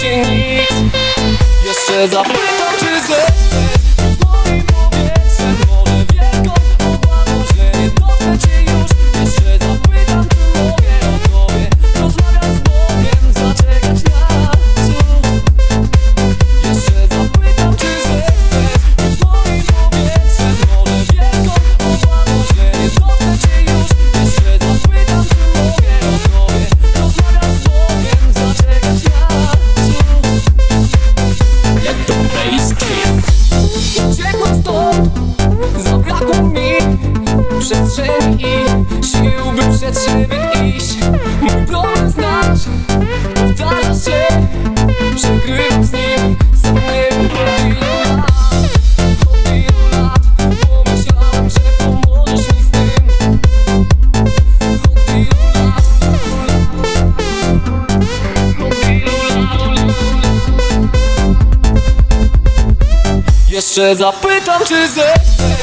ci nic Jeszcze zapytam czy zechcesz biec, żeby iść. Mój problem znasz, powtarzasz się Przegrywam z nim, sam nie wiem Jeszcze zapytam, czy zechcesz